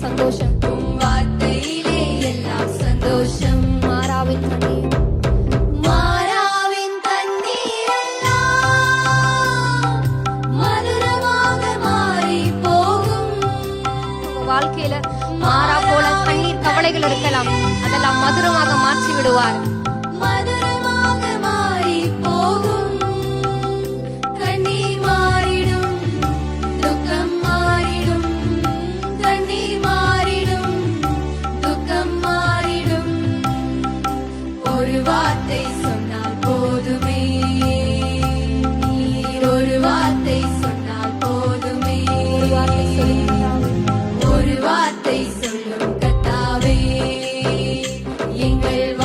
சந்தோஷம். வார்த்தையிலே எல்லாம் சந்தோஷம். மாறாவின் தண்ணீர். மாறாவின் தண்ணீர் மதுரமாக மாறி போகும். வாழ்க்கையில மாறா போல கண்ணீர் கவலைகள் இருக்கலாம். அதெல்லாம் மதுரமாக மாற்றி விடுவார். ஒரு வார்த்தை சொன்னால் போதுமே. நீர் ஒரு வார்த்தை சொன்னால் போதுமே. ஒரு வார்த்தை சொல்லும் கத்தாவே. எங்கள்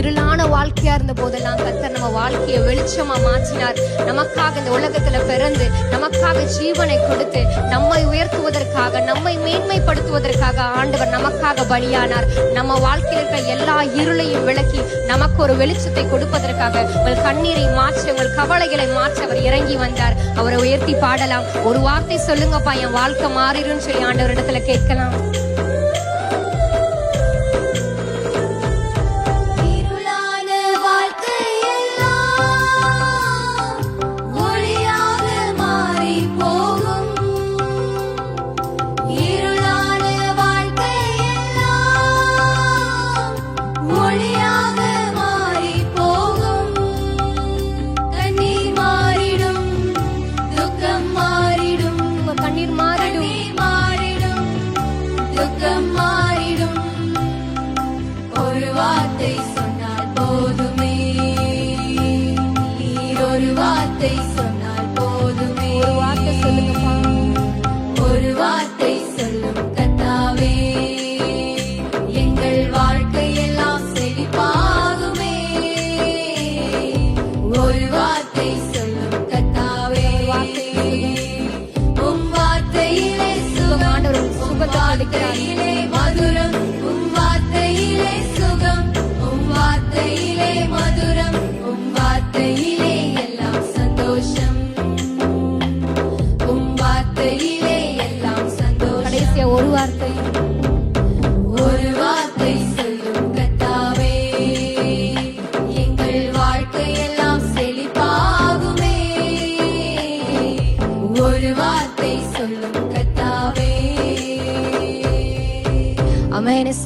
இருளான வாழ்க்கையா இருந்த போதெல்லாம் கத்தர் நம்ம வாழ்க்கையை வெளிச்சமா மாற்றினார். நமக்காக இந்த உலகத்துல பிறந்து நமக்காக ஜீவனை கொடுத்து நம்மை உயர்த்துவதற்காக நம்மை மேன்மைப்படுத்துவதற்காக ஆண்டவர் நமக்காக பலியானார். நம்ம வாழ்க்கையில் இருக்கிற எல்லா இருளையும் விளக்கி நமக்கு ஒரு வெளிச்சத்தை கொடுப்பதற்காக உங்கள் கண்ணீரை மாற்ற உங்கள் கவலைகளை மாற்ற அவர் இறங்கி வந்தார். அவரை உயர்த்தி பாடலாம். ஒரு வார்த்தை சொல்லுங்கப்பா என் வாழ்க்கை மாறிடும்னு சொல்லி ஆண்டவரிடத்துல கேட்கலாம். வார்த்தை சொன்னால் போதுமே. ஒரு வார்த்தை சொல்லுங்கப்பா ஒரு வார்த்தை சொல்லும் கத்தாவே. எங்கள் வாழ்க்கையெல்லாம் செழிப்பாகுமே. ஒரு வார்த்தை சொல்லும் கத்தாவே. உம் சுகம். வார்த்தையிலே மதுரம் உம் வார்த்தையிலே ஒரு வார்த்தை சொல்லும் கத்தாவே. அமேனஸ்